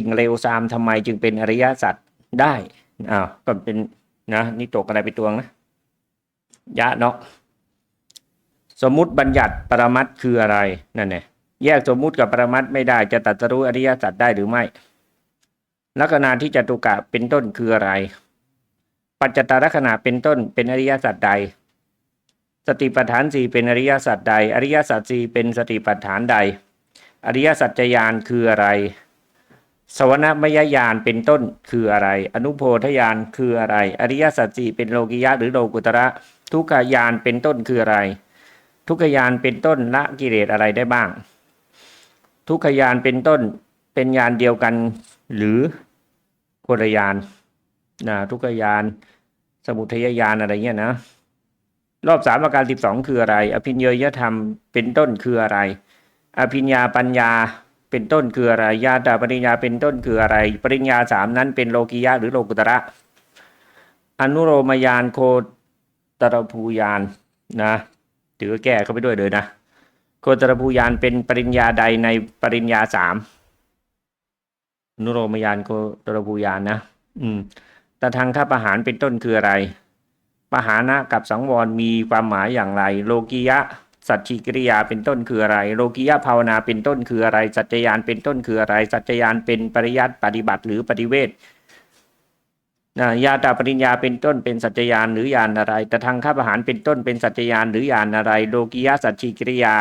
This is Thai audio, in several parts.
สิ่งเร็วซามทำไมจึงเป็นอริยสัจได้อ้าวก็เป็นนะนี่ตกอะไรไปตวงนะยะเนาะสมมุติบัญญัติปรมัตคืออะไรนั่นไงแยกสมมุติกับปรมัตไม่ได้จะตัดสรู้อริยสัจได้หรือไม่ ลักษณะที่จตุกะเป็นต้นคืออะไร ปัจจตลักษณะเป็นต้นเป็นอริยสัจใด สติปัฏฐานสี่เป็นอริยสัจใด อริยสัจสี่เป็นสติปัฏฐานใด อริยสัจจยานคืออะไร สวรมยญาณเป็นต้นคืออะไร อนุโพธญาณคืออะไร อริยสัจสี่เป็นโลกิยะหรือโลกุตระ ทุกขญาณเป็นต้นคืออะไร ทุกขญาณเป็นต้นละกิเลสอะไรได้บ้าง ทุกขญาณเป็นต้นเป็นญาณเดียวกันหรือคนละญาณนะทุกขญาณสมุทัยญาณอะไรเงี้ยนะรอบสามอาการสิบสองคืออะไร อภิญญยธรรมเป็นต้นคืออะไร อภิญญาปัญญา เป็นต้นคืออะไรญาตาปริญญาเป็นต้นคืออะไร ปริญญาสามนั้นเป็นโลกิยะหรือโลกุตระ อนุโรมยานโคตรภูยานนะถือว่าแก้เข้าไปด้วยเลยนะ โคตรภูยานเป็นปริญญาใดในปริญญาสามอนุโรมยานโคตรภูยานนะ อืมตทางข้าประหารเป็นต้นคืออะไรปหานะกับสังวรมีความหมายอย่างไร โลกิยะ สัจฉิกิริยาเป็นต้นคืออะไร โลกิยะภาวนาเป็นต้นคืออะไร สัจจยานเป็นต้นคืออะไร สัจจยานเป็นปริยัติปฏิบัติหรือปฏิเวทนะญาตาปริญญาเป็นต้นเป็นสัจจยานหรือญาณอะไรแต่ทางข้าประหารเป็นต้นเป็นสัจจยานหรือญาณอะไร โลกิยะสัจฉิกิริยา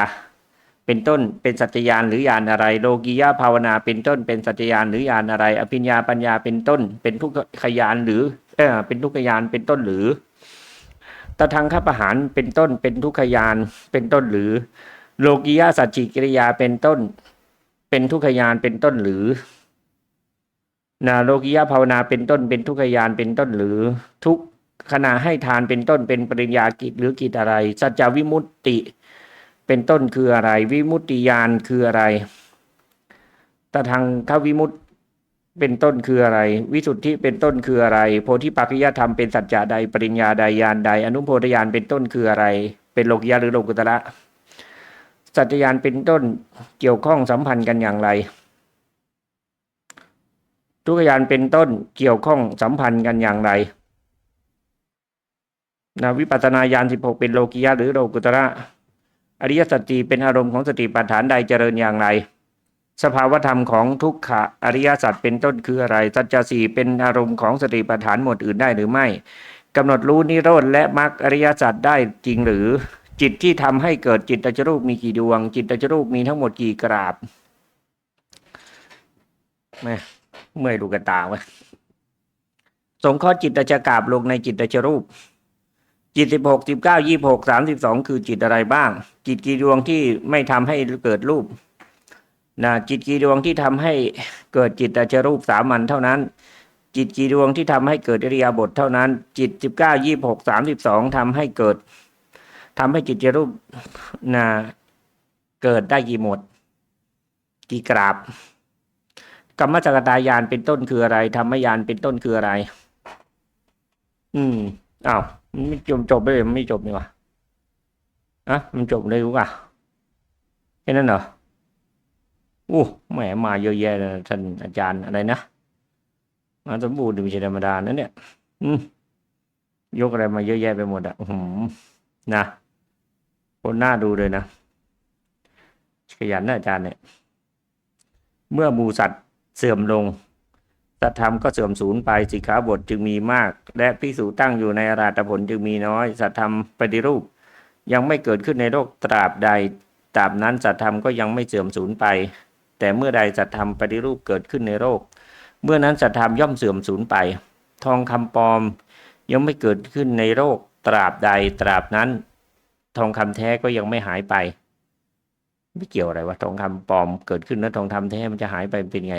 เป็นต้นเป็นสัจจยานหรือญาณอะไร โลกิยะภาวนาเป็นต้นเป็นสัจจยานหรือญาณอะไร อภิญญาปัญญาเป็นต้น เป็นทุกขยานหรือเออเป็นทุกขยานเป็นต้นหรือ ตทางข้าประหารเป็นต้นเป็นทุกขยานเป็นต้นหรือ โลกิยาสัจจิกิริยาเป็นต้น เป็นทุกขยานเป็นต้นหรือนาโลกิยาภาวนาเป็นต้นเป็นทุกขยานเป็นต้นหรือ ทุกขณะให้ทานเป็นต้นเป็นปริญญากิจหรือกิจอะไร สัจจวิมุตติ เป็นต้นคืออะไร วิมุตติยานคืออะไรตทางข้าวิมุต เป็นต้นคืออะไร วิสุทธิเป็นต้นคืออะไร โพธิปัจจยธรรมเป็นสัจจะใดปริญญาใดญาณใด อนุโพธญาณเป็นต้นคืออะไร เป็นโลกยะหรือโลกุตระสัจจญาณเป็นต้นเกี่ยวข้องสัมพันธ์กันอย่างไรทุกญาณเป็นต้นเกี่ยวข้องสัมพันธ์กันอย่างไรนะวิปัสสนาญาณสิบหกเป็นโลกิยะหรือโลกุตระอริยสัจจีเป็นอารมณ์ของสติปัฏฐานใดเจริญอย่างไร สภาวธรรมของทุกขะอริยสัจเป็นต้นคืออะไรสัจจะสี่เป็นอารมณ์ของสติปัฏฐานหมดอื่นได้หรือไม่กำหนดรู้นิโรธและมรรคอริยสัจได้จริงหรือ จิตที่ทำให้เกิดจิตตจรูปมีกี่ดวง จิตตจรูปมีทั้งหมดกี่กราบแม่เมื่อยดูกันตาว้สงเคราะห์จิตตจกราบลงในจิตตจรูปจิตสิบหกสิบเก้ายี่หกสามสิบสองคือจิตอะไรบ้าง จิตกี่ดวงที่ไม่ทำให้เกิดรูป นะจิตกี่ดวงที่ทำให้เกิดจิตตจรูปสามัญเท่านั้น จิตกี่ดวงที่ทำให้เกิดอริยบทเท่านั้น จิตสิบเก้ายี่หกสามสิบสองทำให้เกิดทำให้จิตจรูปนะเกิดได้กี่หมด กี่กราบกรรมจักรตายานเป็นต้นคืออะไรธรรมยานเป็นต้นคืออะไร อืมอ้าวมันไม่จบจบไปเลยมันไม่จบนี่วะอะมันจบเลยรู้ป่ะแค่นั้นเหรอ โอ้แหมมาเยอะแยะท่านอาจารย์อะไรนะมาสมบูรณ์ไม่ใช่ธรรมดานะเนี่ย อืมยกอะไรมาเยอะแยะไปหมดอะหืมนะคนหน้าดูเลยนะขยันนะอาจารย์เนี่ย เมื่อมูสัตว์เสื่อมลงสัตธรรมก็เสื่อมสูญไปสิกขาบทจึงมีมาก และพิสูจตั้งอยู่ในอาราธผลจึงมีน้อย สัตธรรมปฏิรูป ยังไม่เกิดขึ้นในโลกตราบใดตราบนั้นสัตธรรมก็ยังไม่เสื่อมสูญไป แต่เมื่อใดสัตธรรมปฏิรูปเกิดขึ้นในโลก เมื่อนั้นสัตธรรมย่อมเสื่อมสูญไป ทองคำปลอมยังไม่เกิดขึ้นในโลกตราบใดตราบนั้น ทองคำแท้ก็ยังไม่หายไป ไม่เกี่ยวอะไรวะทองคำปลอมเกิดขึ้นแล้วทองคำแท้มันจะหายไปเป็นไง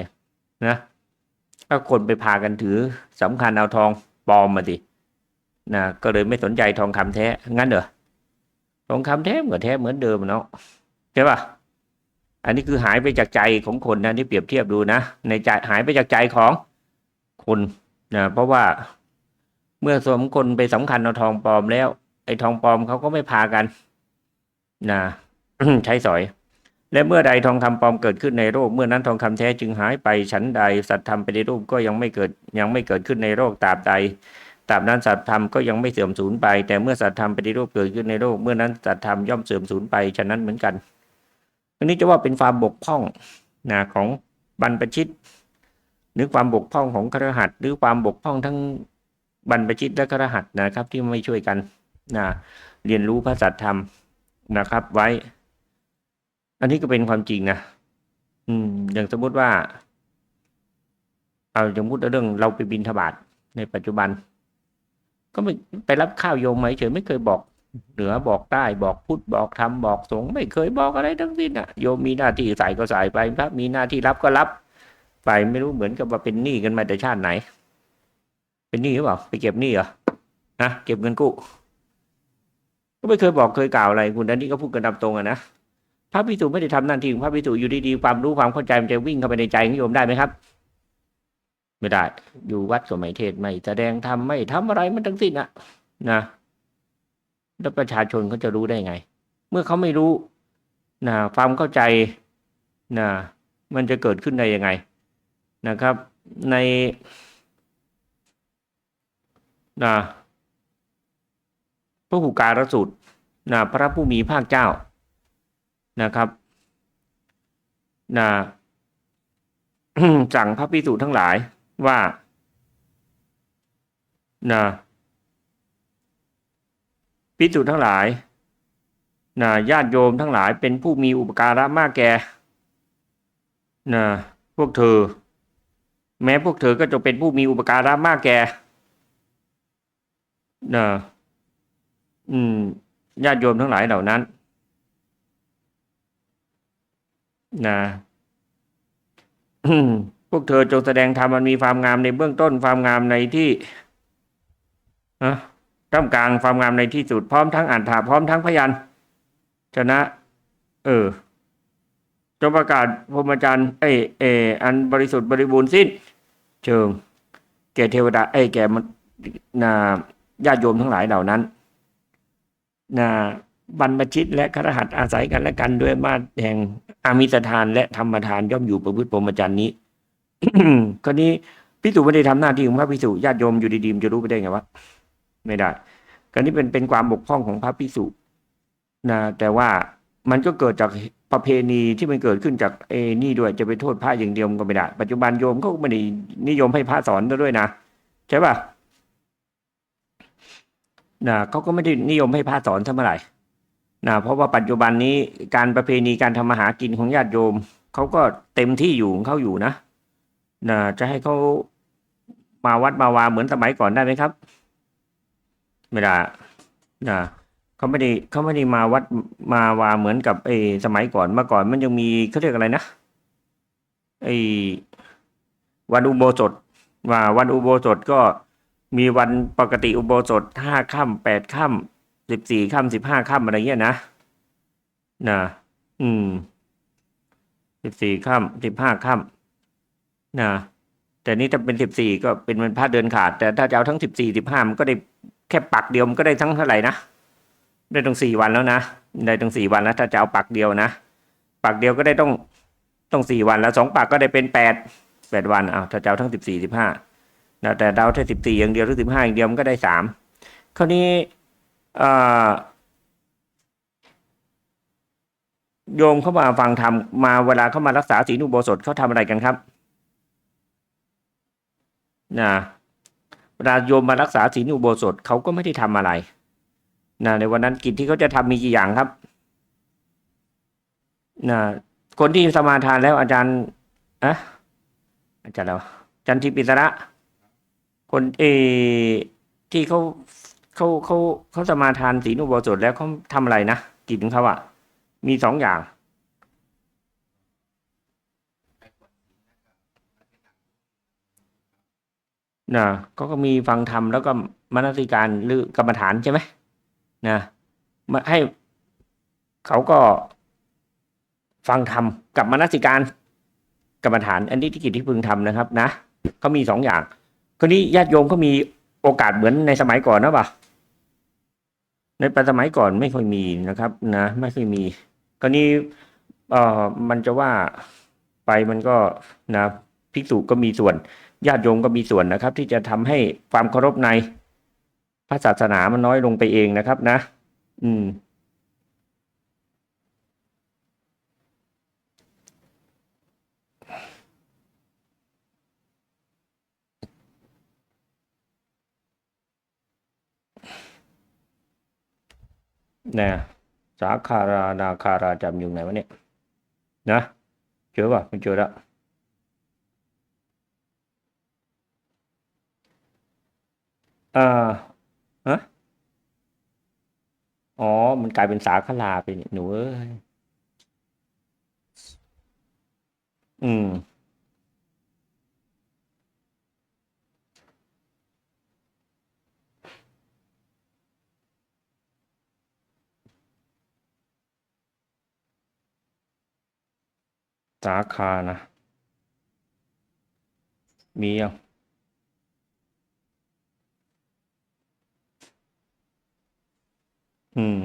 นะก็คนไปพากันถือสำคัญเอาทองปลอมมาดินะก็เลยไม่สนใจทองคำแท้งั้นเหรอทองคำแท้เหมือนแท้เหมือนเดิมเนาะใช่ป่ะ อันนี้คือหายไปจากใจของคนนะที่เปรียบเทียบดูนะในใจหายไปจากใจของคนนะเพราะว่าเมื่อสมคนไปสำคัญเอาทองปลอมแล้ว ไอ้ทองปลอมเขาก็ไม่พากันนะใช้สอย และเมื่อใดทองคำปลอมเกิดขึ้นในโลกเมื่อนั้นทองคำแท้จึงหายไปฉันใดสัตธรรมไปฏิรูปก็ยังไม่เกิดยังไม่เกิดขึ้นในโลกตราบใดตราบนั้นสัตธรรมก็ยังไม่เสื่อมสูญไป แต่เมื่อสัตธรรมปฏิรูปเกิดขึ้นในโลกเมื่อนั้นสัตธรรมย่อมเสื่อมสูญไปฉะนั้นเหมือนกัน อันนี้จะว่าเป็นความบกพร่องนะของบรรพชิต หรือความบกพร่องของครหัสหรือความบกพร่องทั้งบรรพชิตและครหัสนะครับ ที่ไม่ช่วยกันนะเรียนรู้พระสัตธรรมนะครับ ไว้ อันนี้ก็เป็นความจริงนะอืมอย่างสมมติว่า เอาสมมติเรื่องเราไปบินทบาทในปัจจุบัน ก็ไม่ไปรับข้าวโยมไหมเฉยไม่เคยบอก เหนือบอกใต้บอกพุทธบอกธรรมบอกสงฆ์ไม่เคยบอกอะไรทั้งสิ้นอะโยมมีหน้าที่ใส่ก็ใส่ไปพระมีหน้าที่รับก็รับ ไปไม่รู้เหมือนกับว่าเป็นหนี้กันมาแต่ชาติไหน เป็นหนี้หรือเปล่าไปเก็บหนี้เหรอนะเก็บเงินกู้ก็ไม่เคยบอกเคยกล่าวอะไรคุณอันนี้ก็พูดกันตามตรงอะนะพระพิสุไม่ได้ทำหน้าที่ของพระพิสุอยู่ดีๆความรู้ความเข้าใจมันจะวิ่งเข้าไปในใจของโยมได้ไหมครับ ไม่ได้ อยู่วัดก็ไม่เทศไม่แสดงธรรมไม่ทำอะไรมันทั้งสิ้นอะนะ แล้วประชาชนเขาจะรู้ได้ไง เมื่อเขาไม่รู้นะความเข้าใจนะมันจะเกิดขึ้นได้ยังไงนะครับ ในนะพระหูการสูตรนะพระผู้มีภาคเจ้านะครับนะสั่งพระพิสุทั้งหลายว่านะ พิสุทั้งหลายนะญาติโยมทั้งหลายเป็นผู้มีอุปการะมากแก่นะพวกเธอ แม้พวกเธอก็จะเป็นผู้มีอุปการะมากแก่นะอืมญาติโยมทั้งหลายเหล่านั้นนะพวกเธอจงแสดงธรรมมันมีความงามในเบื้องต้นความงามในที่นะ ท่ามกลางความงามในที่สุดพร้อมทั้งอ่านถาพร้อมทั้งพยัญชนะ เออจงประกาศพรหมจรรย์เอเออันบริสุทธิ์บริบูรณ์สิ้น เชิง แก่เทวดา เอ้แก่มนาญาติโยมทั้งหลายเหล่านั้นนะบรรพชิตและครหัสอาศัยกันและกันด้วยมาตแห่งอามิสทานและธรรมทานย่อมอยู่ประพฤติพรหมจรรย์นี้คราวนี้พิสูจไม่ได้ทำหน้าที่ของพระพิสูจญาติโยมอยู่ดีๆจะรู้ไปได้ไงวะ ไม่ได้คราวนี้เป็นเป็นความบกพร่องของพระพิสูจนะแต่ว่ามันก็เกิดจากประเพณีที่มันเกิดขึ้นจากเอนี่ด้วยจะไปโทษพระอย่างเดียวมันก็ไม่ได้ ปัจจุบันโยมเขาก็ไม่ได้นิยมให้พระสอนด้วยนะใช่ป่ะนะเขาก็ไม่ได้นิยมให้พระสอนเท่าไหร่นะเพราะว่าปัจจุบันนี้การประเพณีการทำมาหากินของญาติโยมเขาก็เต็มที่อยู่ของเขาอยู่นะนะจะให้เขามาวัดมาวาเหมือนสมัยก่อนได้ไหมครับ ไม่ได้นะเขาไม่ได้เขาไม่ได้มาวัดมาวาเหมือนกับไอ้สมัยก่อนเมื่อก่อนมันยังมีเขาเรียกอะไรนะไอ้วันอุโบสถว่าวันอุโบสถก็มีวันปกติอุโบสถห้าค่ำแปดค่ำสิบสี่ค่ำสิบห้าค่ำอะไรเงี้ยนะนะอืมสิบสี่ค่ำสิบห้าค่ำนะแต่นี่ถ้าเป็นสิบสี่ก็เป็นวันพระเดินขาด แต่ถ้าจะเอาทั้งสิบสี่สิบห้ามันก็ได้ แค่ปักเดียวมันก็ได้ทั้งเท่าไหร่นะได้ตั้งสี่วันแล้วนะได้ตั้งสี่วันแล้ว ถ้าจะเอาปักเดียวนะปักเดียวก็ได้ต้องต้องสี่วันแล้วสองปักก็ได้เป็นแปดแปดวันเอาถ้าจะเอาทั้งสิบสี่สิบห้าแต่เราแค่สิบสี่อย่างเดียวหรือสิบห้าอย่างเดียวมันก็ได้สามคราวนี้โยมเข้ามาฟังธรรมมาเวลาเข้ามารักษาศีลอุโบสถเขาทำอะไรกันครับนะ เวลาโยมมารักษาศีลอุโบสถเขาก็ไม่ได้ทำอะไรนะในวันนั้นกิจที่เขาจะทำมีกี่อย่างครับนะคนที่สมาทานแล้วอาจารย์อะอาจารย์เราอาจารย์ทิปิสระ คนเออที่เขาเขาเขาเขาสมาทานศีลอุโบสถแล้วเขาทำอะไรนะกิจของเขาอะมีสองอย่าง นะก็มีฟังธรรมแล้วก็มนสิการหรือกรรมฐานใช่ไหมนะมาให้เขาก็ฟังธรรมกับมนสิการกรรมฐาน อันนี้ที่กิจที่พึงทำนะครับ นะเขามีสองอย่างคนนี้ญาติโยมเขามีโอกาสเหมือนในสมัยก่อนนะปะในปัจสมัยก่อนไม่ค่อยมีนะครับ นะไม่ค่อยมีคราวนี้เอ่อมันจะว่าไปมันก็นะภิกษุก็มีส่วน ญาติโยมก็มีส่วนนะครับ ที่จะทำให้ความเคารพในพระศาสนามันน้อยลงไปเองนะครับนะ อืม นะสาคารานาคาราจำอยู่ไหนวะเนี่ย นะ เจอป่ะไม่เจอแล้ว อ่าฮะอ๋อ มันกลายเป็นสาคาราไปนี่หนูเอ้ย อืม สาขานะ มียัง อืม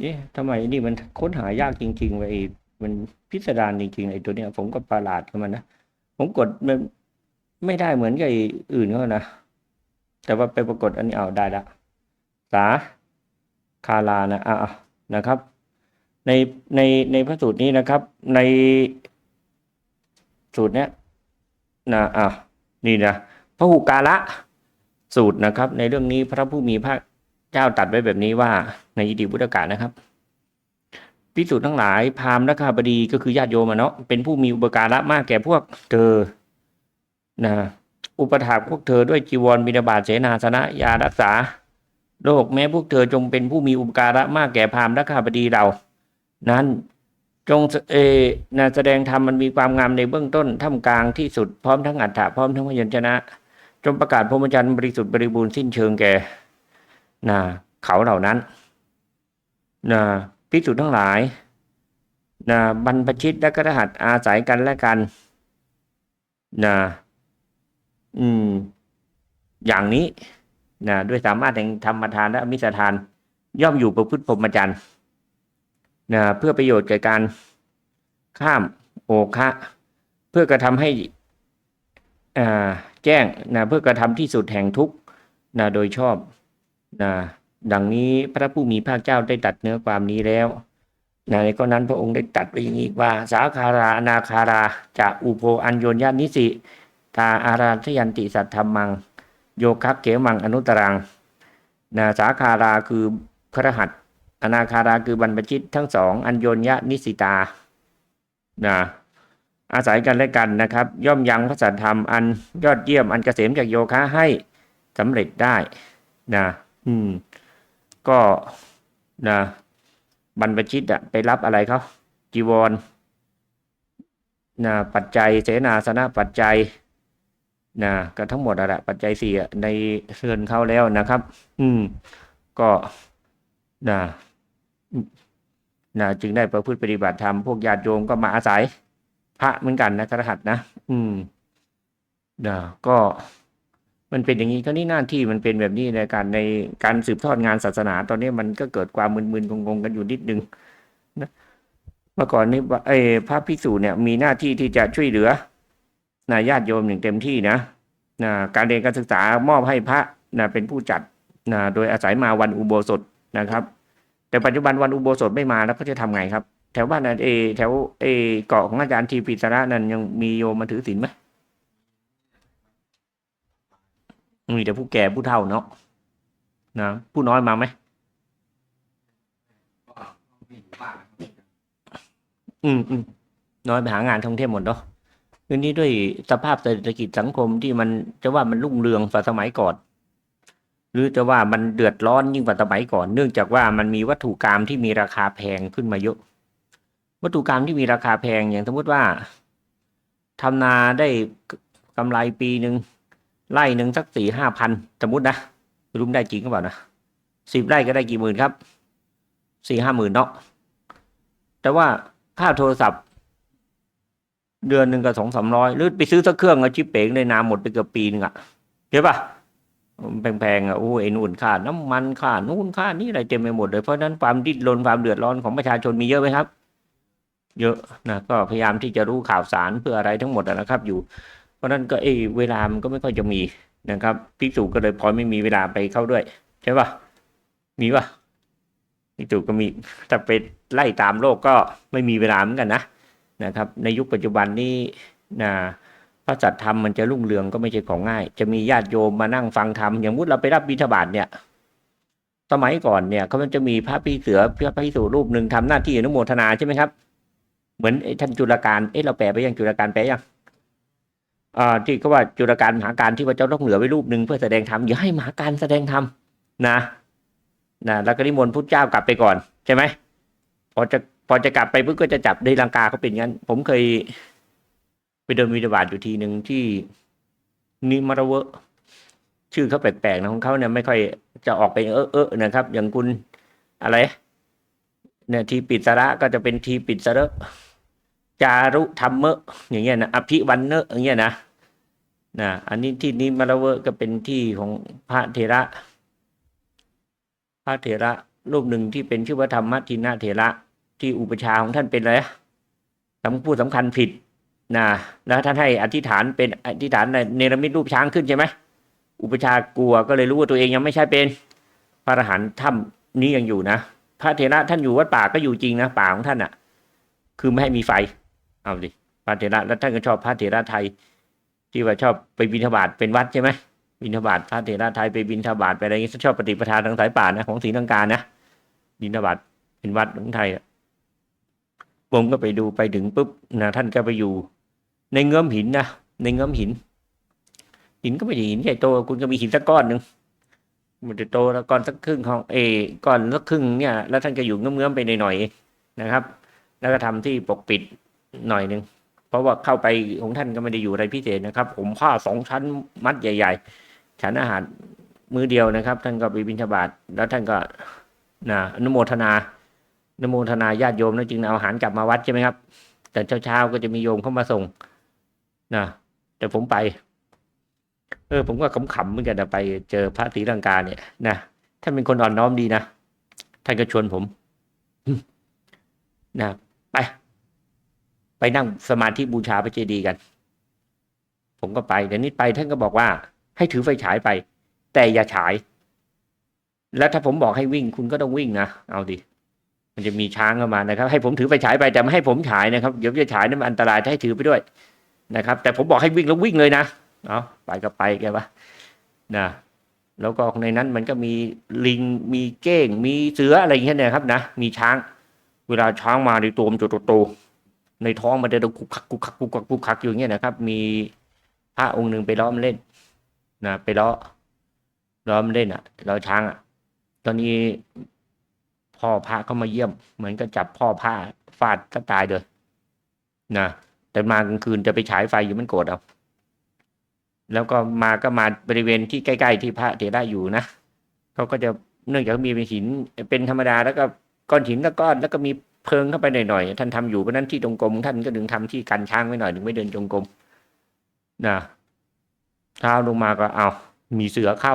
เอ๊ะทำไมนี่มันค้นหายากจริงๆเว้ยมันพิสดารจริงๆไอ้ตัวเนี้ย ผมก็ประหลาดกับมันนะ ผมกดมันไม่ได้เหมือนกับไอ้อื่นเขานะ แต่ว่าไปปรากฏอันนี้เอาได้ละสา คาลานะอะนะครับ ในในในพระสูตรนี้นะครับ ในสูตรเนี้ยนะอะนี่นะพระหุกาละสูตรนะครับ ในเรื่องนี้พระผู้มีพระเจ้าตัดไว้แบบนี้ว่า ในอิติพุทธกาลนะครับพิสูจน์ทั้งหลายพามณ์และข้าบดีก็คือญาติโยมเนาะเป็นผู้มีอุปการะมากแก่พวกเธอนะอุปถากพวกเธอด้วยจีวรบิณฑบาตเสนาสนะยารักษา โรคแม้พวกเธอจงเป็นผู้มีอุปการะมากแก่พราหมณ์และข้าบดีเรา นั้นจงเอนะแสดงธรรมมันมีความงามในเบื้องต้นท่ามกลางที่สุดพร้อมทั้งอัฏฐะพร้อมทั้งพยัญชนะ จงประกาศพรหมจรรย์บริสุทธิ์บริบูรณ์สิ้นเชิงแก่นะเขาเหล่านั้นนะภิกษุทั้งหลายนะบรรพชิตและกระหัตอาศัยกันและกันนะอืม อย่างนี้ นะด้วยสามารถแห่งธรรมทานและมิสทาน ย่อมอยู่ประพฤติพรหมจรรย์นะเพื่อประโยชน์แก่การข้ามโอคะ เพื่อกระทำให้แจ้งนะเพื่อกระทำที่สุดแห่งทุกนะโดยชอบนะดังนี้พระผู้มีพระเจ้าได้ตัดเนื้อความนี้แล้วนะในข้อนั้นพระองค์ได้ตัดไว้อย่างนี้ว่า สาคารานาคาราจะอุโพอัญโยญญานิสิ ตาอาราทยันติสัทธรรมัง โยคะเขมังอนุตรังนะสาคาราคือพระหัตอนาคาราคือบรรพชิตทั้งสองอัญโยญญานิสิตานะอาศัยกันและกันนะครับ ย่อมยังพระสัทธรรมอันยอดเยี่ยมอันเกษมจากโยคะให้สำเร็จได้นะอืม ก็นะบรรพชิตอะไปรับอะไรเขาจีวรนะปัจจัยเสนาสนะปัจจัย นะก็ทั้งหมดอะะปัจจัยสี่ในเรือนเขาแล้วนะครับ อืม ก็นะนะจึงได้ประพฤติปฏิบัติธรรมพวกญาติโยมก็มาอาศัย พระเหมือนกันนะกระหัตนะอืมนะก็มันเป็นอย่างนี้ก็นี่หน้าที่มันเป็นแบบนี้ในการในการสืบทอดงานศาสนา ตอนนี้มันก็เกิดความมึนๆงงๆกันอยู่นิดนึงนะเมื่อก่อนนี้ไอ้พระภิกษุเนี่ยมีหน้าที่ที่จะช่วยเหลือ นะญาติโยมอย่างเต็มที่นะนะการเรียนการศึกษามอบให้พระนะเป็นผู้จัดนะโดยอาศัยมาวันอุโบสถนะครับ แต่ปัจจุบันวันอุโบสถไม่มาแล้วเขาจะทำไงครับ แถวบ้านนั้นเอแถวเอเกาะของอาจารย์ทีปิสระนั้นยังมีโยมมาถือศีลไหมมีแต่ผู้แก่ผู้เฒ่าเนาะนะผู้น้อยมาไหมอืมอืมน้อยไปหางานท่องเที่ยวหมดเนาะ ทีนี้ด้วยสภาพเศรษฐกิจสังคมที่มันจะว่ามันรุ่งเรืองกว่าสมัยก่อน หรือจะว่ามันเดือดร้อนยิ่งกว่าสมัยก่อน เนื่องจากว่ามันมีวัตถุกรรมที่มีราคาแพงขึ้นมาเยอะ วัตถุกรรมที่มีราคาแพงอย่างสมมติว่าทำนาได้กำไรปีหนึ่งไร่หนึ่งสักสี่ห้าพันสมมตินะรู้ได้จริงหรือเปล่านะสิบไร่ก็ได้กี่หมื่นครับสี่ห้าหมื่นเนาะแต่ว่าค่าโทรศัพท์ เดือนหนึ่งก็สองสามร้อยหรือไปซื้อสักเครื่องอะชิปเป๋งในนามหมดไปเกือบปีนึงอะเห็นปะแพงๆอะโอ้ยไอ้นู่นค่าน้ำมันค่านู่นค่านี่อะไรเต็มไปหมดเลยเพราะนั้นความดิ้นรนความเดือดร้อนของประชาชนมีเยอะไหมครับ เยอะนะก็พยายามที่จะรู้ข่าวสารเพื่ออะไรทั้งหมดนะครับ อยู่ เพราะนั้นก็เอเวลามันก็ไม่ค่อยจะมีนะครับพิสูจก็เลยพอไม่มีเวลาไปเข้าด้วย ใช่ปะมีปะพิสูจก็มีแต่ไปไล่ตามโลกก็ไม่มีเวลาเหมือนกันนะ นะครับ ในยุคปัจจุบันนี้นะพระสัตธรรมมันจะรุ่งเรืองก็ไม่ใช่ของง่าย จะมีญาติโยมมานั่งฟังธรรมอย่างมุดเราไปรับบิณฑบาตเนี่ย สมัยก่อนเนี่ยเขาจะมีพระพี่เสือพระพิสุรูปหนึ่งทำหน้าที่อนุโมทนาใช่ไหมครับ เหมือนไอ้ท่านจุลการเอ๊ะเราแปลไปยังจุลการแปลยังอ่าที่เขาว่าจุลการมหาการที่พระเจ้าต้องเหลือไว้รูปหนึ่งเพื่อแสดงธรรมอย่าให้มหาการแสดงธรรมนะนะแล้วก็นิมนต์พุทธเจ้ากลับไปก่อนใช่ไหมพอจะ อจะกลับไปปุ๊บก็จะจับได้ลังกาเขาเป็นอย่างนั้น ผมเคย ไปเดินวิดบาตอยู่ทีหนึ่งที่นิมรเวะชื่อเขาแปลกๆนะของเขาเนี่ยไม่ค่อยจะออกไปเออเออๆนะครับ อย่างคุณอะไร เนี่ยทีปิดสระก็จะเป็นทีปิดสระจารุธรรมะอย่างเงี้ยนะอภิวันเนอะอย่างเงี้ยนะนะอันนี้ที่นี้มาละเวก็เป็นที่ของพระเถระ พระเถระรูปหนึ่งที่เป็นชื่อว่าธรรมทินาเถระ ที่อุปชาของท่านเป็นอะไรสำผู้สำคัญผิดนะแล้วท่านให้อธิษฐานเป็นอธิษฐานในเนรมิตรูปช้างขึ้นใช่ไหมอุปชากลัวก็เลยรู้ว่าตัวเองยังไม่ใช่เป็นพระอรหันต์ถ้ำนี้ยังอยู่นะพระเถระท่านอยู่วัดป่าก็อยู่จริงนะป่าของท่านอะ คือไม่ให้มีไฟ เอาดิพระเถระแล้วท่านก็ชอบพระเถระไทย ที่ว่าชอบไปบิณฑบาตเป็นวัดใช่ไหมบิณฑบาตพระเถระไทยไปบิณฑบาตไปอะไรอย่างงี้ชอบปฏิปทาทางสายป่านะของศรีลังกานะบิณฑบาตเป็นวัดของไทยอะ ผมก็ไปดูไปถึงปุ๊บนะท่านก็ไปอยู่ ในเงื้อมหินนะในเงื้อมหิน หินก็ไม่ใช่หินใหญ่โตคุณก็มีหินสักก้อนหนึ่งมันจะโตแล้วก้อนสักครึ่งของเอก้อนสักครึ่งเนี่ย แล้วท่านก็อยู่เงื้อมๆไปหน่อยๆนะครับ แล้วก็ทำที่ปกปิดหน่อยหนึ่งเพราะว่าเข้าไปของท่านก็ไม่ได้อยู่อะไรพิเศษนะครับ ผมผ้าสองชั้นมัดใหญ่ ๆ ฉันอาหารมือเดียวนะครับ ท่านก็ไปบิณฑบาตแล้วท่านก็นะอนุโมทนา นโมทนาญาติโยมแล้วจึงเอาอาหารกลับมาวัดใช่ไหมครับ แต่เช้าๆก็จะมีโยมเข้ามาส่งนะแต่ผมไป เออ ผมก็ขำๆเหมือนกันนะไปเจอพระศรีลังกาเนี่ยนะท่านเป็นคนอ่อนน้อมดีนะท่านก็ชวนผมนะไป ไปนั่งสมาธิบูชาพระเจดีย์กัน ผมก็ไปเดี๋ยวนี้ไปท่านก็บอกว่า ให้ถือไฟฉายไป แต่อย่าฉาย แล้วถ้าผมบอกให้วิ่งคุณก็ต้องวิ่งนะเอาดิ มันจะมีช้างเข้ามานะครับ ให้ผมถือไฟฉายไปแต่ไม่ให้ผมฉายนะครับเดี๋ยวจะฉายนั้นมันอันตรายถ้าให้ถือไปด้วยนะครับ แต่ผมบอกให้วิ่งแล้ววิ่งเลยนะเอาไปก็ไปแกวะนะแล้วก็ในนั้นมันก็มีลิงมีเก้ง มีเสืออะไรอย่างเงี้ยนะครับนะมีช้าง เวลาช้างมาในตัวมันจะโตๆในท้องมันจะกุกคักกุกคักกุกคักกุกคักอยู่างเงี้ยนะครับ มีพระองค์หนึ่งไปล้อมเล่นนะไปล้อล้อมเล่นอะล้อช้างอะ ตอนนี้ พ่อพระเข้ามาเยี่ยม เหมือนกับจับพ่อพระฟาดก็ตายเลยนะแต่มากลางคืนจะไปฉายไฟอยู่มันโกรธเอาแล้วก็มาก็มาบริเวณที่ใกล้ ๆ ที่พระเถระอยู่นะเขาก็จะเนื่องจากมีเป็นหินเป็นธรรมดาแล้วก็ก้อนหินแล้วก้อนแล้วก็มีเพลิงเข้าไปหน่อยๆท่านทำอยู่เพราะนั้นที่จงกรมท่านก็ดึงทำที่กันช้างไว้หน่อยถึงไม่เดินจงกรมนะเท้าลงมาก็เอามีเสือเข้า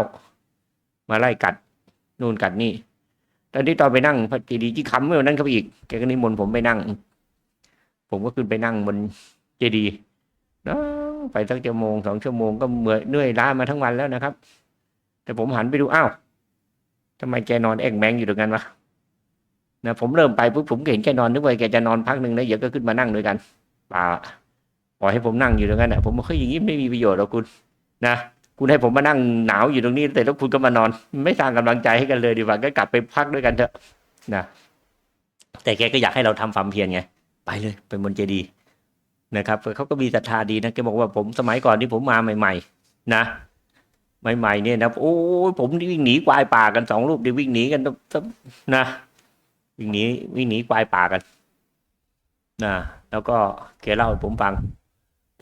มาไล่กัดนู่นกัดนี่ ตอนที่ตอนไปนั่งพระเจดีย์ที่ค้ำไว้วันนั้นเขาไปอีกแกก็นิมนต์ผมไปนั่ง ผมก็ขึ้นไปนั่งบนเจดีย์นั่งไปสักชั่วโมงสองชั่วโมงก็เมื่อเหนื่อยล้ามาทั้งวันแล้วนะครับ แต่ผมหันไปดูอ้าวทำไมแกนอนแอ่งแมงอยู่ตรงนั้นวะนะผมเริ่มไปปุ๊บผมก็เห็นแกนอนนึกว่าแกจะนอนพักหนึ่งแล้วเดี๋ยวก็ขึ้นมานั่งด้วยกันป่าปล่อยให้ผมนั่งอยู่ตรงนั้นอะผมบอกเฮ้ยอย่างนี้ไม่มีประโยชน์หรอกคุณนะ คุณให้ผมมานั่งหนาวอยู่ตรงนี้แต่แล้วคุณก็มานอน ไม่สร้างกำลังใจให้กันเลยดีกว่าก็กลับไปพักด้วยกันเถอะนะแต่แกก็อยากให้เราทำความเพียรไงไปเลยไปบนเจดีย์นะครับเขาก็มีศรัทธาดีนะแกบอกว่าผมสมัยก่อนที่ผมมาใหม่ ๆ นะใหม่ๆเนี่ยนะโอ้ผมวิ่งหนีควายป่ากันสองรูปดิวิ่งหนีกันนะวิ่งหนีวิ่งหนีควายป่ากันนะแล้วก็แกเล่าให้ผมฟัง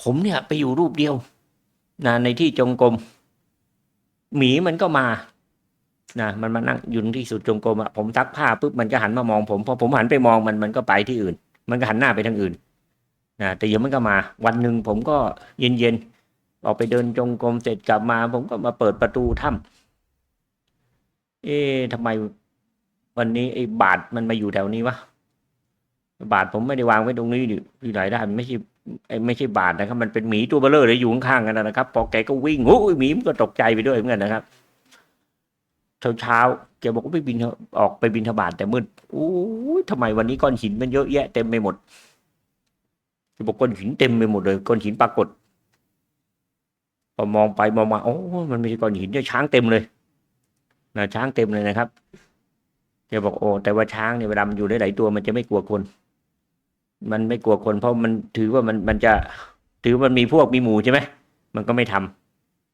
ผมเนี่ย ไปอยู่รูปเดียว นะในที่จงกรมหมีมันก็มานะมันมานั่งอยู่ที่สุดจงกรมอะผมซักผ้าปุ๊บมันก็หันมามองผมพอผมหันไปมองมันมันก็ไปที่อื่น มันก็หันหน้าไปทางอื่นนะแต่เดี๋ยวมันก็มา วันหนึ่งผมก็เย็นๆออกไปเดินจงกรมเสร็จกลับมา ผมก็มาเปิดประตูถ้ำเอ๊ะทำไมวันนี้ไอ้บาทมันมาอยู่แถวนี้วะบาทผมไม่ได้วางไว้ตรงนี้ดิที่ไหนได้มันไม่ใช่ ไอ้ไม่ใช่บาทนะครับ มันเป็นหมีตัวเบลเลอร์เลยอยู่ข้างๆกันนะครับ พอแกก็วิ่งโอ้ยหมีมันก็ตกใจไปด้วยเหมือนกันนะครับเช้าเช้าๆแกบอกว่าไปบินออกไปบินทบาทแต่มืดโอ้ยทำไมวันนี้ก้อนหินมันเยอะแยะเต็มไปหมดแกบอกก้อนหินเต็มไปหมดเลยก้อนหินปรากฏพอมองไปมองมาโอ้มันไม่ใช่ก้อนหินเนี่ยช้างเต็มเลยนะช้างเต็มเลยนะครับแกบอกโอ้แต่ว่าช้างเนี่ยเวลามันอยู่ได้หลายตัวมันจะไม่กลัวคน มันไม่กลัวคน เพราะมันถือว่ามันมันจะถือว่ามันมีพวกมีหมู่ใช่ไหมมันก็ไม่ท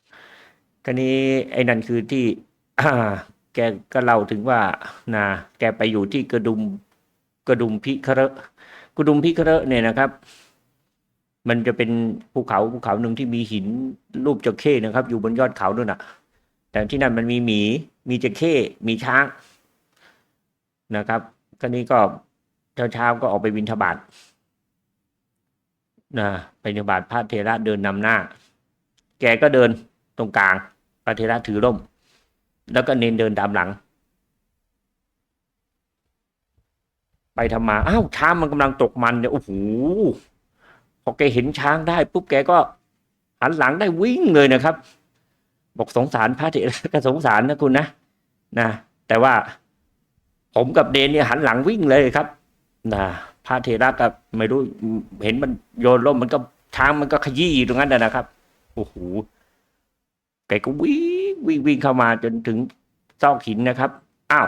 ำคราวนี้ไอ้นั่นคือที่อแกก็เล่าถึงว่านะแกไปอยู่ที่กระดุมกระดุมพิคระกระดุมพิคระเนี่ยนะครับ มันจะเป็นภูเขาภูเขาหนึ่งที่มีหินรูปจระเข้นะครับ อยู่บนยอดเขาด้วยนะแต่ที่นั่นมันมีหมีมีจระเข้มีช้างนะครับก็นี้ก็ เช้าๆก็ออกไปบินทบาทนะไปบินทบาทพระเทระเดินนำหน้า แกก็เดินตรงกลาง พระเทระถือร่ม แล้วก็เนนเดินตามหลัง ไปทำมาอ้าวช้างมันกำลังตกมันเนี่ยโอ้โหพอแกเห็นช้างได้ปุ๊บแกก็หันหลังได้วิ่งเลยนะครับ บอกสงสารพระเถระก็สงสารนะคุณนะนะแต่ว่าผมกับเดนเนี่ยหันหลังวิ่งเลยครับ นะพระเถระก็ไม่รู้เห็นมันโยนล่มมันก็ช้างมันก็ขยี้ตรงนั้นนะนะครับโอ้โหแกก็วิ่งวิ่งวิ่งเข้ามาจนถึงซอกหินนะครับอ้าว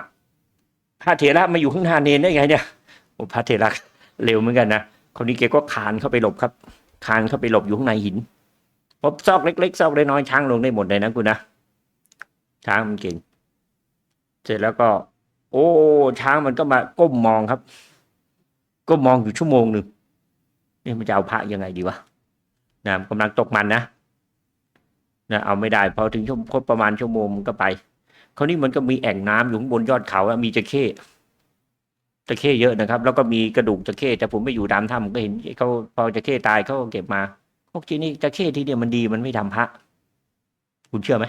พระเถระมาอยู่ข้างหน้าเนนได้ไงเนี่ยโอ้พระเถระเร็วเหมือนกันนะคนนี้แกก็คานเข้าไปหลบครับคานเข้าไปหลบอยู่ข้างในหินพบซอกเล็กๆซอกเล็กน้อยช้างลงได้หมดเลยนะคุณนะช้างมันเก่งเสร็จแล้วก็ โอ้ ช้างมันก็มาก้มมองครับ ก้มองอยู่ชั่วโมงหนึ่งนี่มันจะเอาพระยังไงดีวะนะกำลังตกมันนะนะเอาไม่ได้พอถึงชั่วครบประมาณชั่วโมงมันก็ไปคราวนี้มันก็มีแอ่งน้ำอยู่บนยอดเขามีจระเข้จระเข้เยอะนะครับ แล้วก็มีกระดูกจระเข้แต่ผมไม่อยู่ตามถ้ำก็เห็นเขาพอจระเข้ตายเขาก็เก็บมาพวกที่นี่จระเข้ที่เดียวมันดีมันไม่ทำพระคุณเชื่อไหม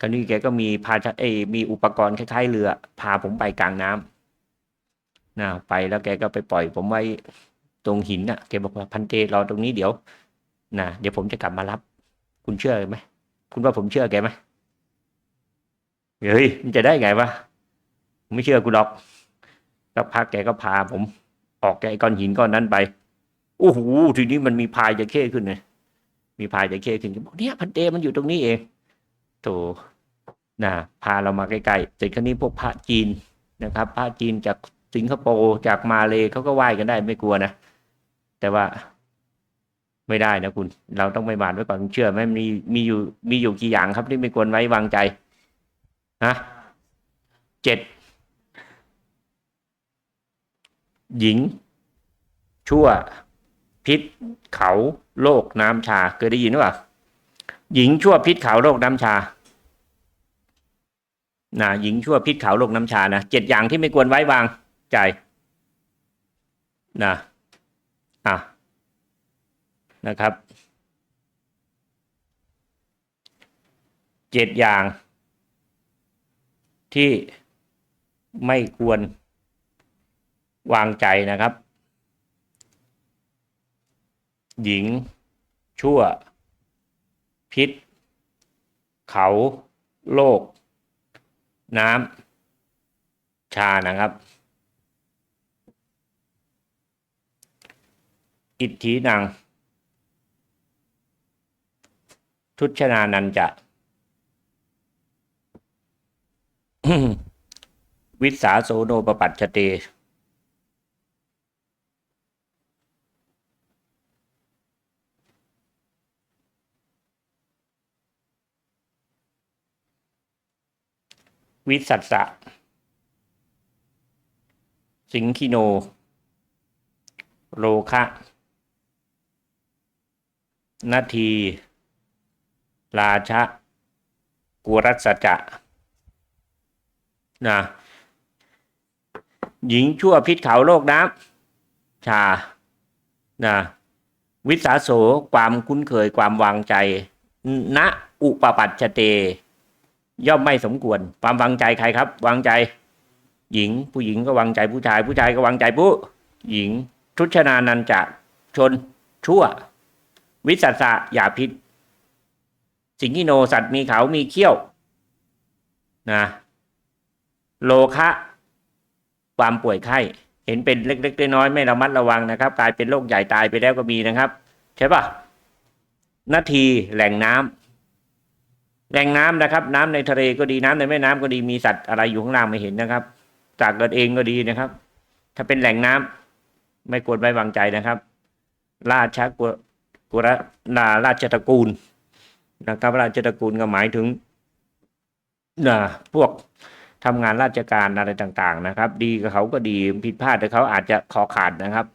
คราวนี้แกก็มีพาเอยมีอุปกรณ์คล้ายๆเรือ พาผมไปกลางน้ำ นะไปแล้วแกก็ไปปล่อย ผมไว้ตรงหินน่ะแกบอกว่าพันเตรอตรงนี้เดี๋ยวนะเดี๋ยวผมจะกลับมารับ คุณเชื่อไหมคุณว่าผมเชื่อแกไหมเฮ้ยมันจะได้ไงวะไม่เชื่อกูหรอกสักพักแกก็พาผม ออกแกก้อนหินก้อนนั้นไปโอ้โหทีนี้มันมีพายจะเข้ขึ้นเลยมีพายจะเข้ขึ้นบอกเนี่ยพันเตมันอยู่ตรงนี้เองโถนะพาเรามาใกล้ๆเสร็จครั้นี้พวกพระจีนนะครับ พระจีนจาก สิงคโปร์จากมาเลยเขาก็ไหว้กันได้ไม่กลัวนะแต่ว่าไม่ได้นะคุณ เราต้องไม่บานไว้ก่อนเชื่อไหมมีมีอยู่มีอยู่กี่อย่างครับที่ไม่ควรไว้วางใจฮะเจ็ดหญิง ชั่ว พิษ เขาโรคน้ำชาเคยได้ยินหรือเปล่าหญิงชั่วพิษเขาโรคน้ำชานะหญิงชั่วพิษเขาโรคน้ำชานะเจ็ดอย่างที่ไม่ควรไว้วาง ใจนะอะนะครับเจ็ดอย่าง ที่ไม่ควรวางใจนะครับ หญิง ชั่ว พิษ เขา โลก น้ำ ชานะครับ อิทธินัง ทุชนานันจะ วิสาโสโนปปัจจเตวิสัสสะ สิงคิโน โลคะ นาที ราชะกุรัสจะนะหญิงชั่วพิษเขาโลกน้ำชานะวิสาโสความคุ้นเคยความวางใจณอุปปัชชเต ย่อมไม่สมควร ความวางใจใครครับ วางใจ หญิง ผู้หญิงก็วางใจผู้ชาย ผู้ชายก็วางใจผู้ หญิงทุชนานันจะชนชั่ว วิสัสะอย่าพิษ สิงหิโนสัตว์มีเขามีเขี้ยวนะโลคะความป่วยไข้ เห็นเป็นเล็กๆน้อยๆไม่ระมัดระวังนะครับ กลายเป็นโรคใหญ่ตายไปแล้วก็มีนะครับ ใช่ปะนาทีแหล่งน้ำแหล่งน้ำนะครับ น้ำในทะเลก็ดีน้ำในแม่น้ำก็ดีมีสัตว์อะไรอยู่ข้างล่างไม่เห็นนะครับ จากเกิดเองก็ดีนะครับ ถ้าเป็นแหล่งน้ำไม่ควรไว้วางใจนะครับ ราชกุ กุระนาราชตระกูลนะครับราชตระกูลก็หมายถึงนะพวกทำงานราชการอะไรต่าง ๆ นะครับ ดีกับเขาก็ดีผิดพลาดแต่เขาอาจจะคอขาดนะครับ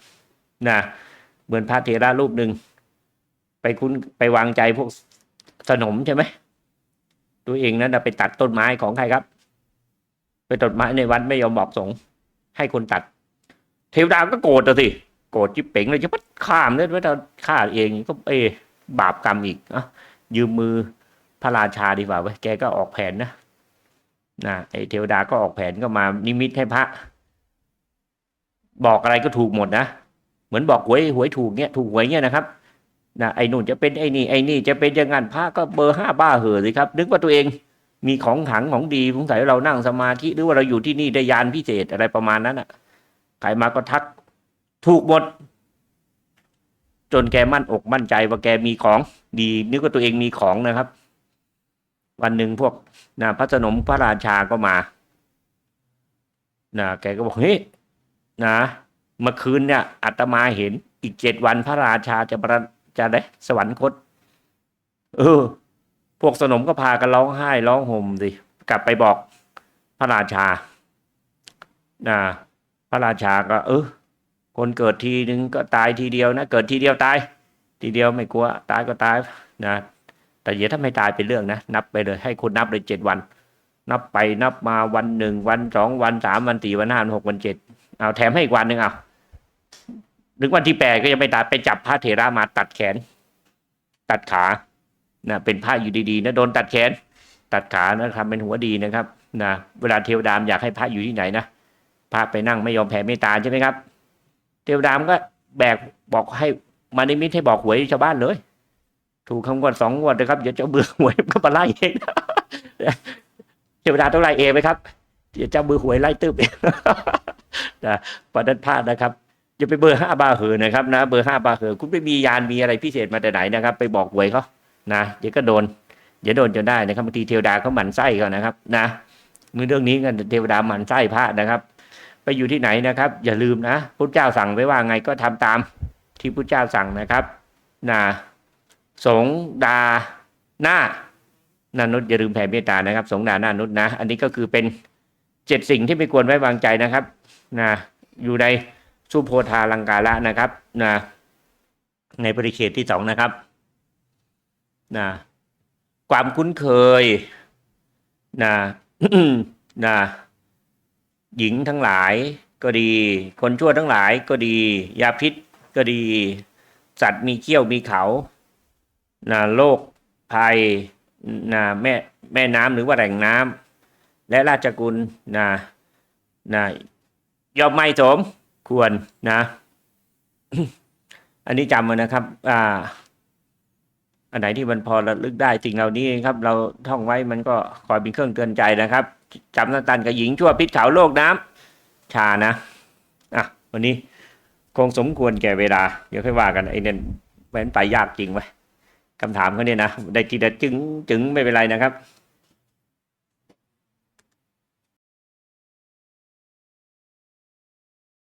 นะเหมือนพระเถระรูปหนึ่งไปคุ้นไปวางใจพวกสนมใช่ไหมตัวเองนั้นไปตัดต้นไม้ของใครครับ ไปตัดไม้ในวัดไม่ยอมบอกสงฆ์ให้คนตัด เทวดาก็โกรธสิ โกรธจิบเป๋งเลยจะพัดข้ามเนี่ยว่าเราฆ่าเองก็เอบาปกรรมอีกอะยืมมือพระราชาดีกว่าเว้ยแกก็ออกแผนนะนะไอเทวดาก็ออกแผนก็มานิมิตให้พระ บอกอะไรก็ถูกหมดนะเหมือนบอกหวยหวยถูกเนี้ยถูกหวยเนี้ยนะครับนะไอ้นู่นจะเป็นไอ้นี่ไอ้นี่จะเป็นอยังงั้นพระก็เบอร์ห้าบ้าเหอสิครับ นึกว่าตัวเองมีของขังของดีสงสัยเรานั่งสมาธิหรือว่าเราอยู่ที่นี่ได้ยานพิเศษอะไรประมาณนั้นอะใครมาก็ทัก ถูกหมด จนแกมั่นอกมั่นใจว่าแกมีของ ดีนึกว่าตัวเองมีของนะครับ วันหนึ่งพวกนะพระสนมพระราชาก็มานะแกก็บอกเฮ้ยนะเมื่อคืนเนี่ยอาตมาเห็นอีกเจ็ดวันพระราชาจะประจะได้สวรรคต เออ พวกสนมก็พากันร้องไห้ร้องห่มสิกลับไปบอกพระราชานะพระราชาก็ เออ คนเกิดทีหนึ่งก็ตายทีเดียวนะ เกิดทีเดียวตาย ทีเดียวไม่กลัว ตายก็ตายนะ แต่อย่าถ้าไม่ตายเป็นเรื่องนะ นับไปเลยให้คุณนับเลยเจ็ดวัน นับไปนับมาวันหนึ่งวันสองวันสามวันสี่วันห้าวันหกวันเจ็ดเอาแถมให้อีกวันหนึ่งเอาถึงวันที่แปดก็ยังไม่ตายไปจับพระเถระมาตัดแขน ตัดขานะเป็นพระอยู่ดีๆนะโดนตัดแขน ตัดขานะครับเป็นหัวดีนะครับนะเวลาเทวดามอยากให้พระอยู่ที่ไหนนะพระไปนั่งไม่ยอมแผ่เมตตาใช่ไหมครับ เทวดามก็แบกบอกให้มานิมิตให้บอกหวยชาวบ้านเลย ถูกคำกวดสองงวดนะครับเดี๋ยวเจ้าเบื่อหวยก็มาไล่เองเทวดาต้องไล่เองไหมครับเดี๋ยวเจ้าเบื่อหวยไล่ตึบเองนะประเด็นพลาดนะครับอย่าไปเบอร์ห้าบาเหอนะครับนะเบอร์ห้าบาเหอคุณไม่มียานมีอะไรพิเศษมาแต่ไหนนะครับ ไปบอกหวยเขานะเดี๋ยวก็โดนเดี๋ยวโดนจนได้นะครับบางทีเทวดาเขาหมั่นไส้เขานะครับ นะมือเรื่องนี้กันเทวดาหมั่นไส้พระนะครับ ไปอยู่ที่ไหนนะครับ อย่าลืมนะพุทธเจ้าสั่งไว้ว่าไงก็ทำตามที่พุทธเจ้าสั่งนะครับนะสงดาหน้านานุษย์อย่าลืมแผ่เมตตานะครับ สงดาหน้านุษย์นะ อันนี้ก็คือเป็นเจ็ดสิ่งที่ไม่ควรไว้วางใจนะครับนะอยู่ในสุโพธาลังกาละนะครับนะในบริเขตที่สองนะครับนะความคุ้นเคยนะนะ หญิงทั้งหลายก็ดี คนชั่วทั้งหลายก็ดี ยาพิษก็ดี สัตว์มีเขี้ยวมีเขานะโรคภัยนะแม่แม่น้ำหรือว่าแหล่งน้ำและราชกุลนะนะยอมไม่สมควรนะ อันนี้จำไว้นะครับ อ่า อันไหนที่มันพอระลึกได้สิ่งเหล่านี้ครับ เราท่องไว้มันก็คอยเป็นเครื่องเตือนใจนะครับจำตันกับหญิงชั่วพิษเขาโลกน้ำชานะอะวันนี้คงสมควรแก่เวลา เดี๋ยวค่อยว่ากันไอ้เนี่ยแว้นไปยากจริงไว้คำถามเขาเนี่ยนะ ได้ทีละจึงจึงไม่เป็นไรนะครับ